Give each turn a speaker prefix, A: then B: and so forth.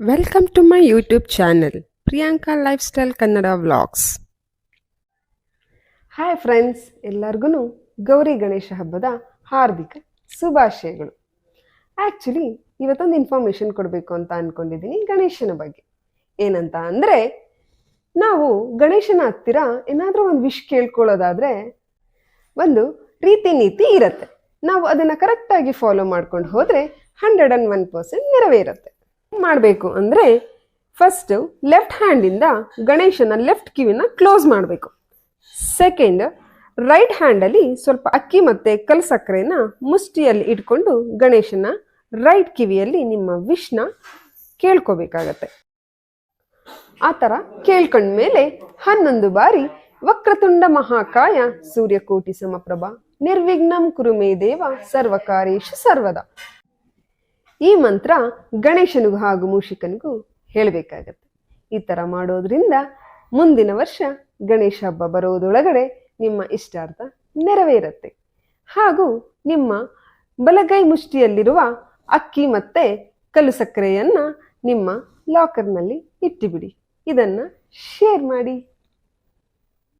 A: Welcome to my YouTube channel Priyanka lifestyle Kannada vlogs hi friends ಎಲ್ಲರಿಗೂ ಗೌರಿ ಗಣೇಶ ಹಬ್ಬದ ಹಾರ್ದಿಕ ಶುಭಾಶಯಗಳು. ಆ್ಯಕ್ಚುಲಿ ಇವತ್ತೊಂದು ಇನ್ಫಾರ್ಮೇಷನ್ ಕೊಡಬೇಕು ಅಂತ ಅಂದ್ಕೊಂಡಿದ್ದೀನಿ ಗಣೇಶನ ಬಗ್ಗೆ. ಏನಂತ ಅಂದರೆ, ನಾವು ಗಣೇಶನ ಹತ್ತಿರ ಏನಾದರೂ ಒಂದು ವಿಶ್ ಕೇಳ್ಕೊಳ್ಳೋದಾದರೆ, ಒಂದು ರೀತಿ ನೀತಿ ಇರುತ್ತೆ. ನಾವು ಅದನ್ನು ಕರೆಕ್ಟಾಗಿ ಫಾಲೋ ಮಾಡ್ಕೊಂಡು ಹೋದರೆ ಹಂಡ್ರೆಡ್ ಆ್ಯಂಡ್ ಒನ್ ಪರ್ಸೆಂಟ್ ನೆರವೇರುತ್ತೆ. ಮಾಡಬೇಕು ಅಂದರೆ ಫಸ್ಟು ಲೆಫ್ಟ್ ಹ್ಯಾಂಡಿಂದ ಗಣೇಶನ ಲೆಫ್ಟ್ ಕಿವಿನ ಕ್ಲೋಸ್ ಮಾಡಬೇಕು. ಸೆಕೆಂಡ್ ರೈಟ್ ಹ್ಯಾಂಡಲ್ಲಿ ಸ್ವಲ್ಪ ಅಕ್ಕಿ ಮತ್ತು ಕಲ್ ಸಕ್ಕರೆನ ಮುಷ್ಟಿಯಲ್ಲಿ ಇಟ್ಕೊಂಡು ಗಣೇಶನ ರೈಟ್ ಕಿವಿಯಲ್ಲಿ ನಿಮ್ಮ ವಿಷ್ನ ಕೇಳ್ಕೋಬೇಕಾಗತ್ತೆ. ಆ ಥರ ಕೇಳ್ಕೊಂಡ್ಮೇಲೆ ಹನ್ನೊಂದು ಬಾರಿ ವಕ್ರತುಂಡ ಮಹಾಕಾಯ ಸೂರ್ಯಕೋಟಿ ಸಮಪ್ರಭ ನಿರ್ವಿಘ್ನಂ ಕುರುಮೇ ದೇವ ಸರ್ವಕಾರೇಶು ಸರ್ವದ. ಈ ಮಂತ್ರ ಗಣೇಶನಿಗೂ ಹಾಗೂ ಮೂಷಿಕನಿಗೂ ಹೇಳಬೇಕಾಗತ್ತೆ. ಈ ಥರ ಮಾಡೋದ್ರಿಂದ ಮುಂದಿನ ವರ್ಷ ಗಣೇಶ ಹಬ್ಬ ಬರೋದೊಳಗಡೆ ನಿಮ್ಮ ಇಷ್ಟಾರ್ಥ ನೆರವೇರುತ್ತೆ. ಹಾಗೂ ನಿಮ್ಮ ಬಲಗೈ ಮುಷ್ಟಿಯಲ್ಲಿರುವ ಅಕ್ಕಿ ಮತ್ತೆ ಕಲ್ಲು ಸಕ್ಕರೆಯನ್ನು ನಿಮ್ಮ ಲಾಕರ್ನಲ್ಲಿ ಇಟ್ಟುಬಿಡಿ. ಇದನ್ನು ಶೇರ್ ಮಾಡಿ.